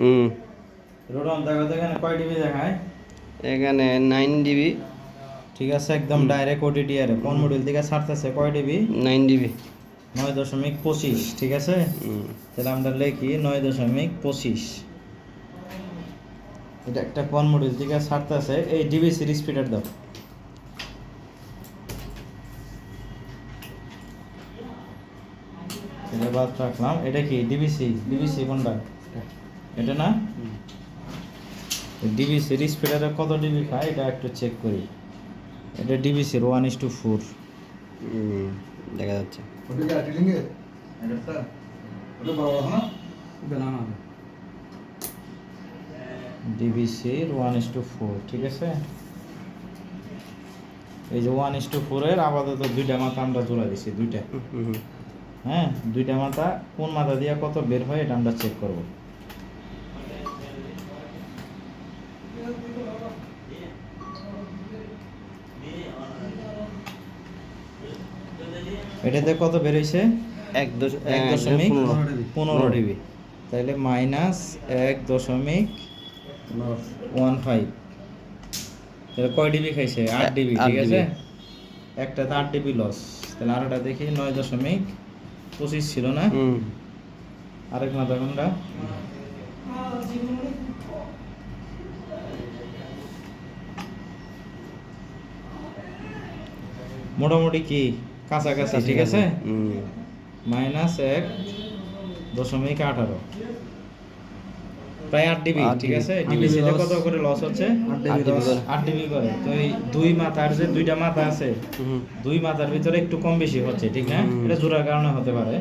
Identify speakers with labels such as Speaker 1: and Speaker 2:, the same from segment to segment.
Speaker 1: হুম।
Speaker 2: রোডন দেখো তো এখানে কয় ডিবি দেখায়?
Speaker 1: এখানে নাইন ডিবি।
Speaker 2: ঠিক আছে একদম ডাইরেক্ট ওটিটি আর কোন মডিউল থেকে ছাড়তেছে কয় ডিবি?
Speaker 1: Nine DB.
Speaker 2: নয় দশমিক পঁচিশ ঠিক আছে? তাহলে আমরা লিখি নয় দশমিক পঁচিশ। এটা একটা কোন মডিউল থেকে ছাড়তেছে? এই ডিবি সিরিজ স্পিডার দাও। এটা বাদ রাখলাম। এটা কি? ডিবিসি ডিবিসি কোনটা? এটা না? ডিবিসি রিস্পিডারে কত ডিবি খায় এটা একটু চেক করি। এটা ডিবিসির ওয়ান ইস টু ফোর
Speaker 1: দেখা যাচ্ছে।
Speaker 3: ওটা কি আটিলিং এর এটা ওটা বড় বড় না?
Speaker 4: বেলানা
Speaker 2: ডিবিসির ওয়ান ইস টু ফোর ঠিক আছে? এই যে ওয়ান ইস টু ফোরের আপাতত দুইটা মাথা আমরা জোড়া দিছি দুইটা। হ্যাঁ দুইটা মাথা কোন মাথা দিয়ে কত বের হয় এটা আমরা চেক করব। এটাতে কত বের হয়েছে
Speaker 1: এক দশ
Speaker 2: এক
Speaker 1: এক
Speaker 2: দশমিক
Speaker 1: পনেরো।
Speaker 2: ডিবি। তাহলে মাইনাস এক দশমিক ওয়ান ফাইভ। তাহলে কয় ডিবি খাইছে? আট ডিবি ঠিক আছে? একটাতে আট ডিবি লস তাহলে আরেকটা দেখি নয় দশমিক পঁচিশ ছিল না? আরেক মাথা ঘণ্টা মোটামুটি কি? কাছাকাছি ঠিক আছে? মাইনাস এক দশমিক আঠারো। প্রায় আট ডিবি ঠিক আছে? কত করে লস হচ্ছে?
Speaker 4: আট ডিবি
Speaker 1: করে।
Speaker 2: তো এই দুই মাথার যে দুইটা মাথা আছে দুই মাথার ভিতরে একটু কম বেশি হচ্ছে ঠিক না? এটা জোড়ার কারণে হতে পারে।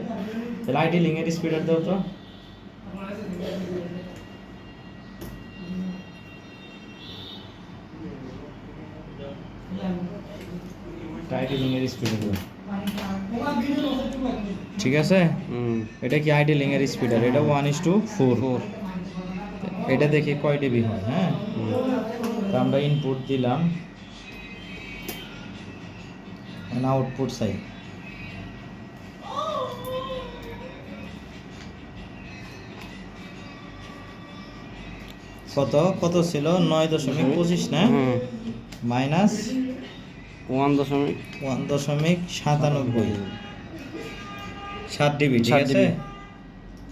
Speaker 2: তাহলে লিঙ্কের স্পিডার দাও তো। স্পিডার দাও। ঠিক আছে? এটা কি আইটি লিঙ্কের স্পিডার এটা one is to four
Speaker 1: four
Speaker 2: এটা দেখি কয় ডিবি হয় হ্যাঁ? তো আমরা ইনপুট দিলাম। আউটপুট চাই কত? কত ছিল? নয় দশমিক পঁচিশ না? মাইনাস
Speaker 1: ওয়ান দশমিক
Speaker 2: ওয়ান দশমিক সাতানব্বই। সাত ডিবি ঠিক আছে?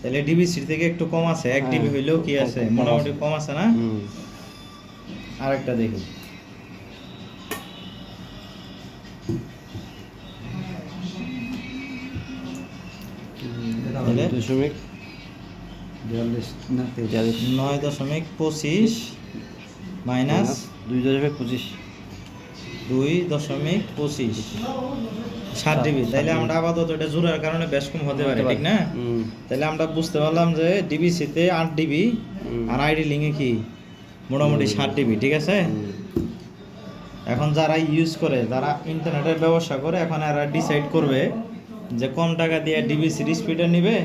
Speaker 2: তাহলে ডিবিসির থেকে একটু কম আছে এক
Speaker 1: হ্যাঁ,
Speaker 2: ডিবি হইলেও কি আছে? মোটামুটি কম আছে না?
Speaker 1: হুম।
Speaker 2: আরেকটা দেখি।
Speaker 1: দশমিক
Speaker 2: নয় দশমিক পঁচিশ মাইনাস
Speaker 1: দুই দশমিক পঁচিশ।
Speaker 2: দুই দশমিক পঁচিশ। সাত ডিবি। তাইলে আমরা আপাতত এটা জোড়ার কারণে বেশ কম হতে পারে ঠিক না? তাইলে আমরা বুঝতে পারলাম যে ডিবিসিতে আট ডিবি। আর আইডি লিঙ্কে কি? মোটামুটি সাত ডিবি ঠিক আছে? এখন যারা ইউজ করে যারা ইন্টারনেটের ব্যবসা করে এখন এরা ডিসাইড করবে যে কম টাকা দিয়ে ডিবিসির স্পিডার নিবে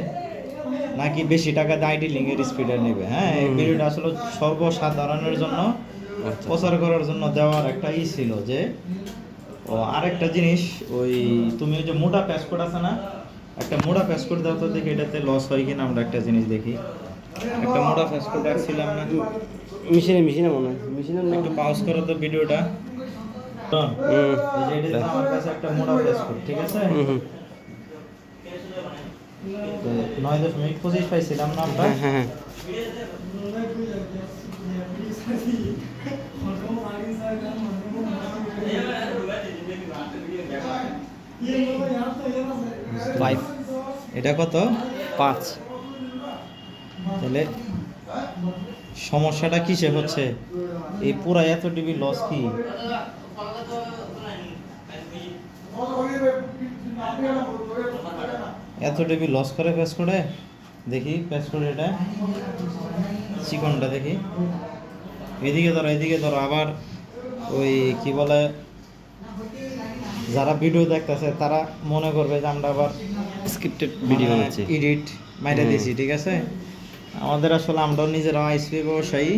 Speaker 2: নাকি বেশি টাকা দিয়ে আইডি লিঙ্কের স্পিডার নেবে হ্যাঁ? এই। ভিডিওটা আসলে সর্বসাধারণের জন্য। প্রচার করার জন্য দেওয়ার একটা ই ছিল যে ও আরেকটা জিনিস ওই তুমি ওই যে মোটা প্যাসকোড আছে না একটা মোটা প্যাসকোড দাও তো দেখি এটাতে লস হয় কিনা আমরা একটা জিনিস দেখি। একটা মোটা প্যাসকোড রাখছিলাম না।
Speaker 1: মেশিনে মেশিনে মনে হয়। মেশিনে না?
Speaker 2: একটু পাউজ করো তো ভিডিওটা। আমার কাছে একটা মোটা প্যাসকোড ঠিক আছে?
Speaker 1: হুম হুম।
Speaker 2: তো নয় দশমিক পঁচিশ পাইছিলাম না আমরা।
Speaker 1: হ্যাঁ হ্যাঁ হ্যাঁ।
Speaker 2: এটা কত?
Speaker 1: পাঁচ।
Speaker 2: তাহলে সমস্যাটা কিসে হচ্ছে? এই পুরা এত ডিবি লস কি? এত ডিবি লস করে ফেস করে? দেখি প্যাস করে এটা। চিকনটা দেখি। এদিকে ধরো এদিকে ধরো আবার ওই কি বলে যারা ভিডিও দেখতেছে তারা মনে করবে যে আমরা আবার
Speaker 1: স্ক্রিপ্টেড ভিডিও
Speaker 2: এডিট মাইরা
Speaker 1: হুম।
Speaker 2: দিয়েছি ঠিক আছে? আমাদের আসলে আমরাও নিজেরা আইসপি ব্যবসায়ী।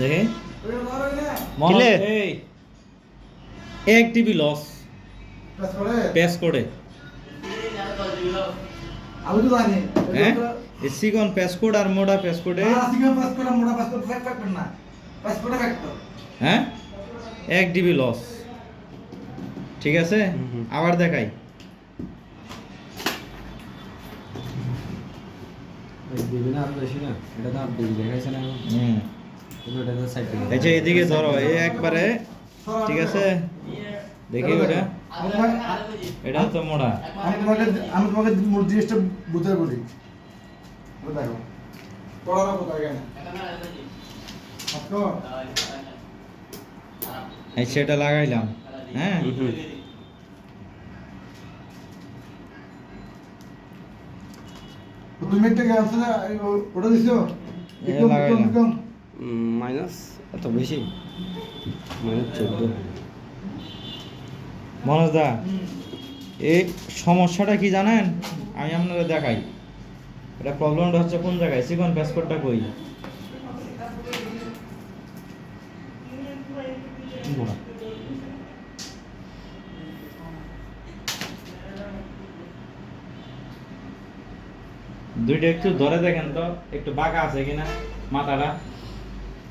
Speaker 2: দেখি।
Speaker 1: কিলে?
Speaker 2: এক ডিবি লস।
Speaker 3: করে?
Speaker 2: প্যাস করে।
Speaker 3: আমি তো জানি।
Speaker 2: হ্যাঁ? কোড আর
Speaker 3: না করে
Speaker 2: হ্যাঁ? এক ডিবি লস। ঠিক আছে। আবার দেখাই।
Speaker 4: দিবি না আরও বেশি না। এটা তো দিবি দেখাইছে না
Speaker 2: হুম। আচ্ছা এদিকে ধরো এই একবারে ঠিক আছে? দেখি ওটা। এটা তো মোটা
Speaker 3: আমি তোমাকে আমি তোমাকে মূল জিনিসটা বুঝাই বলি। দেখো। পড়ানো কোথায় কেন
Speaker 2: এই সেটা লাগাইলাম। হ্যাঁ।
Speaker 3: তুমি একটা না? ওটা দিছো? একদম
Speaker 2: লাগাইলাম।
Speaker 3: একদম
Speaker 1: মাইনাস এত বেশি? মাইনাস চোদ্দ।
Speaker 2: মনোজ দা, এই সমস্যাটা কি জানেন? আমি আপনাদের দেখাই। এটা প্রবলেমটা হচ্ছে কোন জায়গায়? সিকন প্যাসপোর্টটা কই? দুইটা একটু ধরে দেখেন তো, একটু বাঁকা আছে কিনা মাথাটা?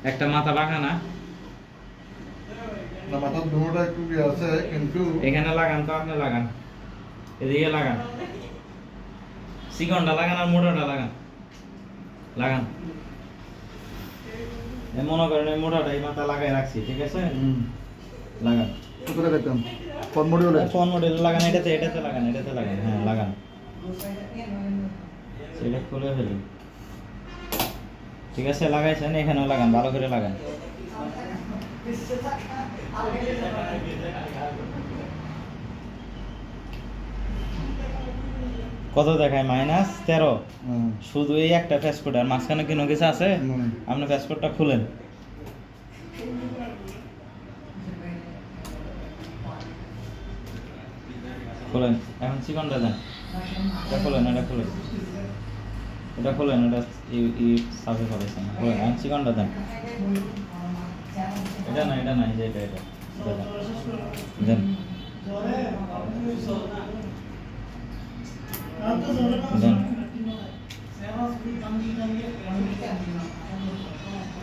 Speaker 2: একটা মাথা বাঁকা না?
Speaker 3: না মাথার একটু আছে কিন্তু
Speaker 2: এখানে লাগান তো আপনি লাগান। এদিকে লাগান। চিকনটা লাগান আর মোটাটা লাগান। লাগান। মনে করেন এই মোটাটা এই মাথা লাগাই রাখছি ঠিক আছে? লাগান।
Speaker 3: কোথায় দেখতাম ফোন মডিউলে
Speaker 2: ফোন মডেল লাগান এটাতে এটাতে লাগান এটাতে লাগান হ্যাঁ লাগান। সেটা খুলে ফেলি। ঠিক আছে লাগাইছেন এখানেও লাগান ভালো করে লাগান। কত দেখায়? মাইনাস তেরো। শুধু এই একটা প্যাসপোর্ট আর মাঝখানে কোনো কিছু আছে। আপনি প্যাসপোর্টটা খুলেন। খুলেন। এখন চিকনটা দেন। এটা খুলেন এটা খুলেন। এটা খুলেন এটা ই ই সাফে করেছেন খুলেন এখন চিকনটা দেন। এটা না এটা না এই যে এটা এটা। দেন। দেন।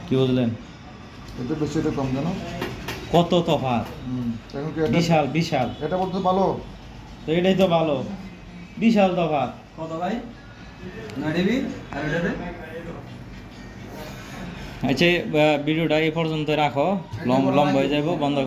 Speaker 2: কি বুঝলেন
Speaker 3: এটা বেশি এটা কম জানো?
Speaker 2: কত তফাৎ? বিশাল বিশাল।
Speaker 3: এটা বলতে ভালো?
Speaker 2: তো এটাই তো ভালো। বিশাল তফাৎ।
Speaker 4: কত ভাই? নয় দিবি আর এটাতে
Speaker 2: আচ্ছা ভিডিওটা এই পর্যন্ত রাখো। লম্বা হয়ে যাব বন্ধ